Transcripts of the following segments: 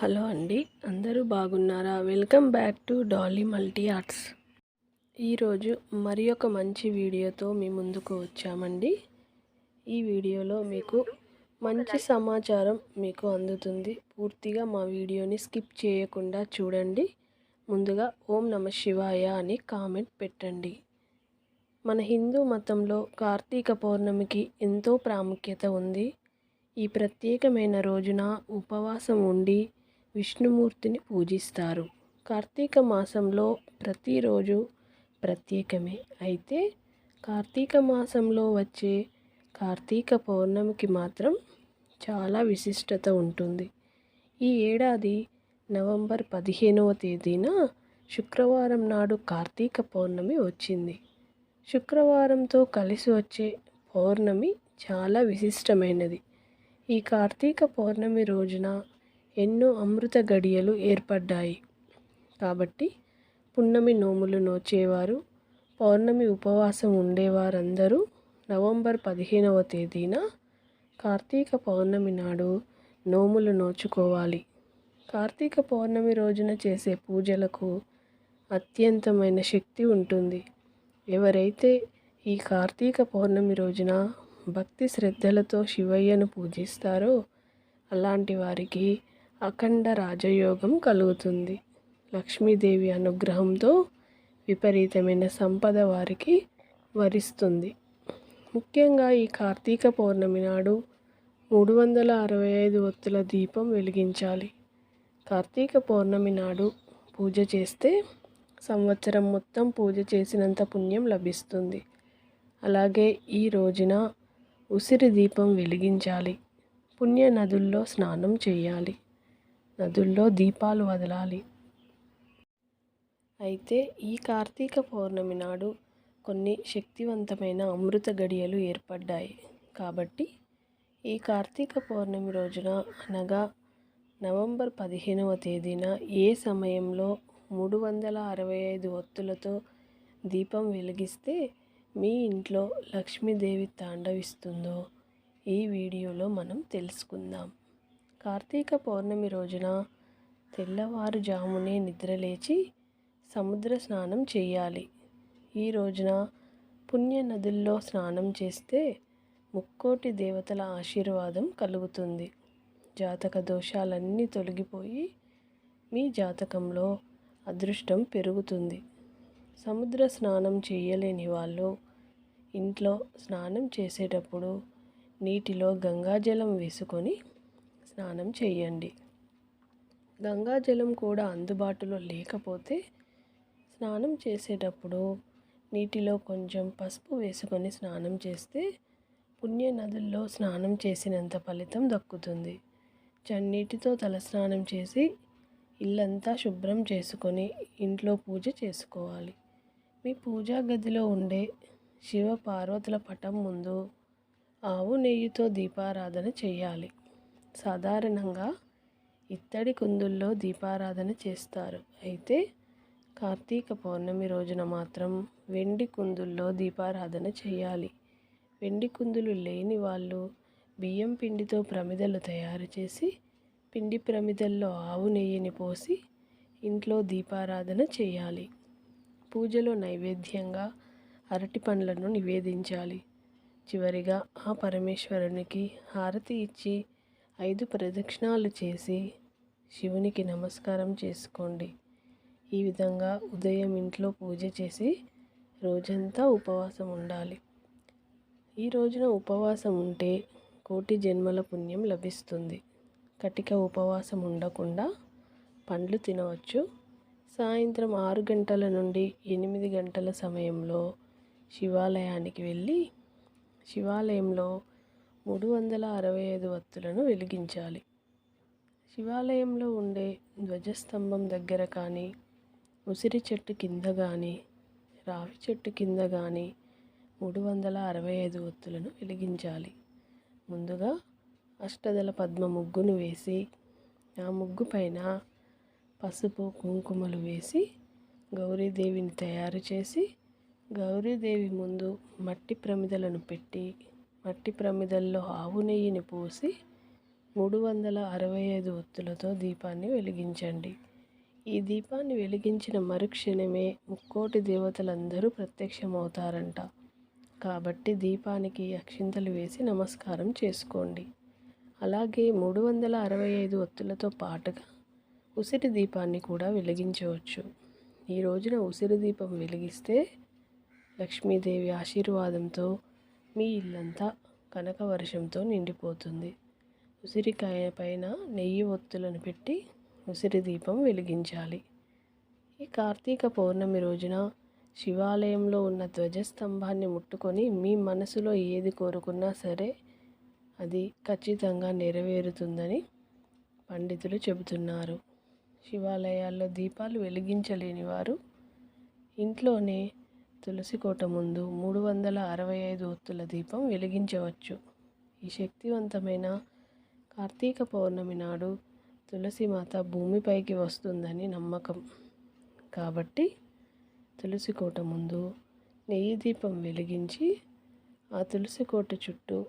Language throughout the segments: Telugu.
హలో అండి. అందరూ బాగున్నారా? Welcome back to Dolly multi arts. ఈరోజు మరి ఒక మంచి వీడియోతో మీ ముందుకు వచ్చామండి. ఈ వీడియోలో మీకు మంచి సమాచారం మీకు అందుతుంది. పూర్తిగా మా వీడియోని స్కిప్ చేయకుండా చూడండి. ముందుగా ఓం నమ శివాయ అని కామెంట్ పెట్టండి. మన హిందూ మతంలో కార్తీక పౌర్ణమికి ఎంతో ప్రాముఖ్యత ఉంది. ఈ ప్రత్యేకమైన రోజున ఉపవాసం ఉండి విష్ణుమూర్తిని పూజిస్తారు. కార్తీక మాసంలో ప్రతిరోజు ప్రత్యేకమే. అయితే కార్తీక మాసంలో వచ్చే కార్తీక పౌర్ణమికి మాత్రం చాలా విశిష్టత ఉంటుంది. ఈ ఏడాది నవంబర్ పదిహేనవ తేదీన శుక్రవారం నాడు కార్తీక పౌర్ణమి వచ్చింది. శుక్రవారంతో కలిసి వచ్చే పౌర్ణమి చాలా విశిష్టమైనది. ఈ కార్తీక పౌర్ణమి రోజున ఎన్నో అమృత గడియలు ఏర్పడ్డాయి. కాబట్టి పున్నమి నోములు నోచేవారు పౌర్ణమి ఉపవాసం ఉండేవారందరూ నవంబర్ పదిహేనవ తేదీన కార్తీక పౌర్ణమి నాడు నోములు నోచుకోవాలి. కార్తీక పౌర్ణమి రోజున చేసే పూజలకు అత్యంతమైన శక్తి ఉంటుంది. ఎవరైతే ఈ కార్తీక పౌర్ణమి రోజున భక్తి శ్రద్ధలతో శివయ్యను పూజిస్తారో అలాంటి వారికి అఖండ రాజయోగం కలుగుతుంది. లక్ష్మీదేవి అనుగ్రహంతో విపరీతమైన సంపద వారికి వరిస్తుంది. ముఖ్యంగా ఈ కార్తీక పౌర్ణమి నాడు మూడు వందల అరవై ఐదు ఒత్తుల దీపం వెలిగించాలి. కార్తీక పౌర్ణమి నాడు పూజ చేస్తే సంవత్సరం మొత్తం పూజ చేసినంత పుణ్యం లభిస్తుంది. అలాగే ఈ రోజున ఉసిరి దీపం వెలిగించాలి. పుణ్య నదుల్లో స్నానం చేయాలి. నదుల్లో దీపాలు వదలాలి. అయితే ఈ కార్తీక పౌర్ణమి నాడు కొన్ని శక్తివంతమైన అమృత గడియలు ఏర్పడ్డాయి. కాబట్టి ఈ కార్తీక పౌర్ణమి రోజున అనగా నవంబర్ పదిహేనవ తేదీన ఏ సమయంలో మూడు వందల అరవై ఐదు ఒత్తులతో దీపం వెలిగిస్తే మీ ఇంట్లో లక్ష్మీదేవి తాండవిస్తుందో ఈ వీడియోలో మనం తెలుసుకుందాం. కార్తీక పౌర్ణమి రోజున తెల్లవారుజామునే నిద్రలేచి సముద్ర స్నానం చేయాలి. ఈ రోజున పుణ్య నదుల్లో స్నానం చేస్తే ముక్కోటి దేవతల ఆశీర్వాదం కలుగుతుంది. జాతక దోషాలన్నీ తొలగిపోయి మీ జాతకంలో అదృష్టం పెరుగుతుంది. సముద్ర స్నానం చేయలేని వాళ్ళు ఇంట్లో స్నానం చేసేటప్పుడు నీటిలో గంగాజలం వేసుకొని స్నానం చేయండి. గంగాజలం కూడా అందుబాటులో లేకపోతే స్నానం చేసేటప్పుడు నీటిలో కొంచెం పసుపు వేసుకొని స్నానం చేస్తే పుణ్య నదుల్లో స్నానం చేసినంత ఫలితం దక్కుతుంది. చన్నీటితో తలస్నానం చేసి ఇల్లంతా శుభ్రం చేసుకొని ఇంట్లో పూజ చేసుకోవాలి. మీ పూజా గదిలో ఉండే శివ పార్వతుల పటం ముందు ఆవు నెయ్యితో దీపారాధన చేయాలి. సాధారణంగా ఇత్తడి కుందుల్లో దీపారాధన చేస్తారు. అయితే కార్తీక పౌర్ణమి రోజున మాత్రం వెండి కుందుల్లో దీపారాధన చేయాలి. వెండి కుందులు లేని వాళ్ళు బియ్యం పిండితో ప్రమిదలు తయారు చేసి పిండి ప్రమిదల్లో ఆవు నెయ్యిని పోసి ఇంట్లో దీపారాధన చేయాలి. పూజలో నైవేద్యంగా అరటి పండ్లను నివేదించాలి. చివరిగా ఆ పరమేశ్వరునికి హారతి ఇచ్చి ఐదు ప్రదక్షిణాలు చేసి శివునికి నమస్కారం చేసుకోండి. ఈ విధంగా ఉదయం ఇంట్లో పూజ చేసి రోజంతా ఉపవాసం ఉండాలి. ఈ రోజున ఉపవాసం ఉంటే కోటి జన్మల పుణ్యం లభిస్తుంది. కటిక ఉపవాసం ఉండకుండా పండ్లు తినవచ్చు. సాయంత్రం ఆరు గంటల నుండి ఎనిమిది గంటల సమయంలో శివాలయానికి వెళ్ళి శివాలయంలో మూడు వందల అరవై ఐదు వత్తులను వెలిగించాలి. శివాలయంలో ఉండే ధ్వజస్తంభం దగ్గర కానీ ఉసిరి చెట్టు కింద కానీ రావి చెట్టు కింద కానీ మూడు వందల అరవై ఐదు ఒత్తులను వెలిగించాలి. ముందుగా అష్టదల పద్మ ముగ్గును వేసి ఆ ముగ్గు పైన పసుపు కుంకుమలు వేసి గౌరీదేవిని తయారు చేసి గౌరీదేవి ముందు మట్టి ప్రమిదలను పెట్టి మట్టి ప్రమిదల్లో ఆవు నెయ్యిని పోసి మూడు వందల అరవై ఐదు ఒత్తులతో దీపాన్ని వెలిగించండి. ఈ దీపాన్ని వెలిగించిన మరుక్షణమే ముక్కోటి దేవతలందరూ ప్రత్యక్షమవుతారంట. కాబట్టి దీపానికి అక్షింతలు వేసి నమస్కారం చేసుకోండి. అలాగే మూడు వందల అరవై ఐదు ఒత్తులతో పాటుగా ఉసిరి దీపాన్ని కూడా వెలిగించవచ్చు. ఈ రోజున ఉసిరి దీపం వెలిగిస్తే లక్ష్మీదేవి ఆశీర్వాదంతో మీ ఇల్లంతా కనక వర్షంతో నిండిపోతుంది. ఉసిరికాయ పైన నెయ్యి ఒత్తులను పెట్టి ఉసిరి దీపం వెలిగించాలి. ఈ కార్తీక పౌర్ణమి రోజున శివాలయంలో ఉన్న ధ్వజస్తంభాన్ని ముట్టుకొని మీ మనసులో ఏది కోరుకున్నా సరే అది ఖచ్చితంగా నెరవేరుతుందని పండితులు చెబుతున్నారు. శివాలయాల్లో దీపాలు వెలిగించలేని వారు ఇంట్లోనే తులసి కోట ముందు మూడు వందల అరవై ఐదు ఒత్తుల దీపం వెలిగించవచ్చు. ఈ శక్తివంతమైన కార్తీక పౌర్ణమి నాడు తులసి మాత భూమిపైకి వస్తుందని నమ్మకం. కాబట్టి తులసి కోట ముందు నెయ్యి దీపం వెలిగించి ఆ తులసి కోట చుట్టూ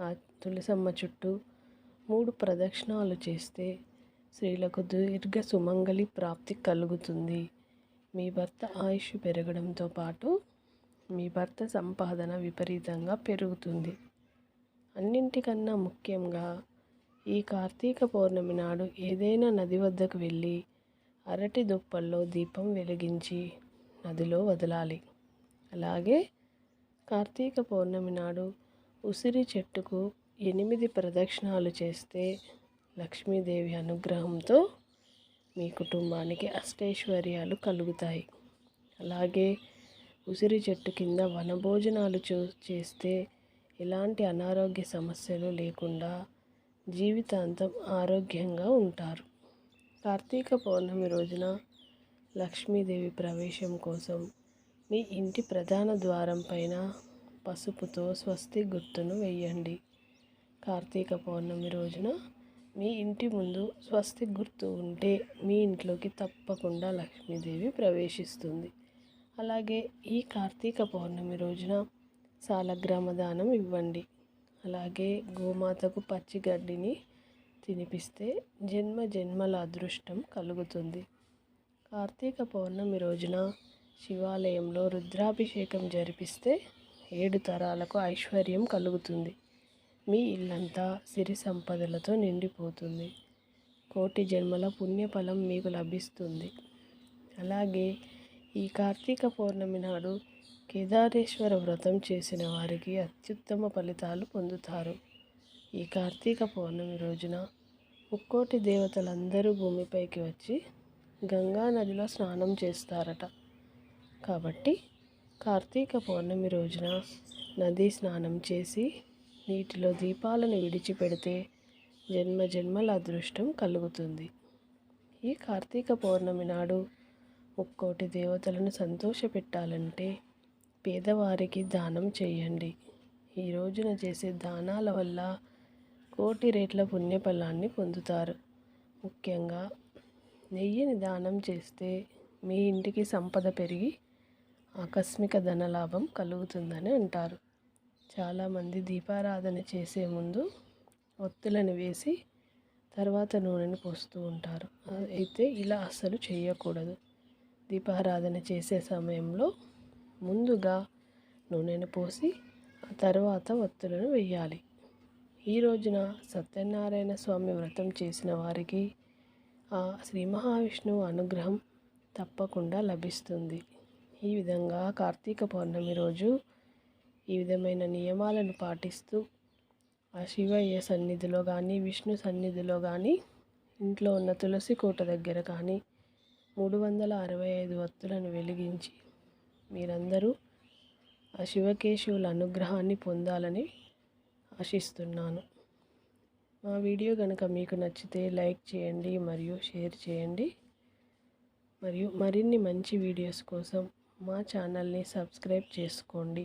ఆ తులసమ్మ చుట్టూ మూడు ప్రదక్షిణాలు చేస్తే స్త్రీలకు దీర్ఘ సుమంగళి ప్రాప్తి కలుగుతుంది. మీ భర్త ఆయుష్ పెరగడంతో పాటు మీ భర్త సంపాదన విపరీతంగా పెరుగుతుంది. అన్నింటికన్నా ముఖ్యంగా ఈ కార్తీక పౌర్ణమి నాడు ఏదైనా నది వద్దకు వెళ్ళి అరటి దుప్పల్లో దీపం వెలిగించి నదిలో వదలాలి. అలాగే కార్తీక పౌర్ణమి నాడు ఉసిరి చెట్టుకు ఎనిమిది ప్రదక్షిణాలు చేస్తే లక్ష్మీదేవి అనుగ్రహంతో మీ కుటుంబానికి అష్టైశ్వర్యాలు కలుగుతాయి. అలాగే ఉసిరి చెట్టు కింద వనభోజనాలు చూ చేస్తే ఎలాంటి అనారోగ్య సమస్యలు లేకుండా జీవితాంతం ఆరోగ్యంగా ఉంటారు. కార్తీక పౌర్ణమి రోజున లక్ష్మీదేవి ప్రవేశం కోసం మీ ఇంటి ప్రధాన ద్వారం పైన పసుపుతో స్వస్తి గుర్తును వేయండి. కార్తీక పౌర్ణమి రోజున మీ ఇంటి ముందు స్వస్తి గుర్తు ఉంటే మీ ఇంట్లోకి తప్పకుండా లక్ష్మీదేవి ప్రవేశిస్తుంది. అలాగే ఈ కార్తీక పౌర్ణమి రోజున సాలగ్రామ దానం ఇవ్వండి. అలాగే గోమాతకు పచ్చి గడ్డిని తినిపిస్తే జన్మ జన్మల అదృష్టం కలుగుతుంది. కార్తీక పౌర్ణమి రోజున శివాలయంలో రుద్రాభిషేకం జరిపిస్తే ఏడు తరాలకు ఐశ్వర్యం కలుగుతుంది. మీ ఇల్లంతా సిరి సంపదలతో నిండిపోతుంది. కోటి జన్మల పుణ్యఫలం మీకు లభిస్తుంది. అలాగే ఈ కార్తీక పౌర్ణమి నాడు కేదారేశ్వర వ్రతం చేసిన వారికి అత్యుత్తమ ఫలితాలు పొందుతారు. ఈ కార్తీక పౌర్ణమి రోజున ముక్కోటి దేవతలందరూ భూమిపైకి వచ్చి గంగా నదిలో స్నానం చేస్తారట. కాబట్టి కార్తీక పౌర్ణమి రోజున నదీ స్నానం చేసి నీటిలో దీపాలను విడిచిపెడితే జన్మ జన్మల అదృష్టం కలుగుతుంది. ఈ కార్తీక పౌర్ణమి నాడు ముక్కోటి దేవతలను సంతోషపెట్టాలంటే పేదవారికి దానం చేయండి. ఈ రోజున చేసే దానాల వల్ల కోటి రేట్ల పుణ్యఫలాన్ని పొందుతారు. ముఖ్యంగా నెయ్యిని దానం చేస్తే మీ ఇంటికి సంపద పెరిగి ఆకస్మిక ధనలాభం కలుగుతుందని అంటారు. చాలామంది దీపారాధన చేసే ముందు ఒత్తులను వేసి తర్వాత నూనెను పోస్తూ ఉంటారు. అయితే ఇలా అస్సలు చేయకూడదు. దీపారాధన చేసే సమయంలో ముందుగా నూనెను పోసి ఆ తర్వాత ఒత్తులను వేయాలి. ఈ రోజున సత్యనారాయణ స్వామి వ్రతం చేసిన వారికి ఆ శ్రీ మహావిష్ణువు అనుగ్రహం తప్పకుండా లభిస్తుంది. ఈ విధంగా కార్తీక పౌర్ణమి రోజు ఈ విధమైన నియమాలను పాటిస్తూ ఆ శివయ్య సన్నిధిలో కానీ విష్ణు సన్నిధిలో కానీ ఇంట్లో ఉన్న తులసి కోట దగ్గర కానీ మూడు వందల అరవై ఐదు వత్తులను వెలిగించి మీరందరూ ఆ శివకేశవుల అనుగ్రహాన్ని పొందాలని ఆశిస్తున్నాను. మా వీడియో కనుక మీకు నచ్చితే లైక్ చేయండి మరియు షేర్ చేయండి. మరియు మరిన్ని మంచి వీడియోస్ కోసం మా ఛానల్ని సబ్స్క్రైబ్ చేసుకోండి.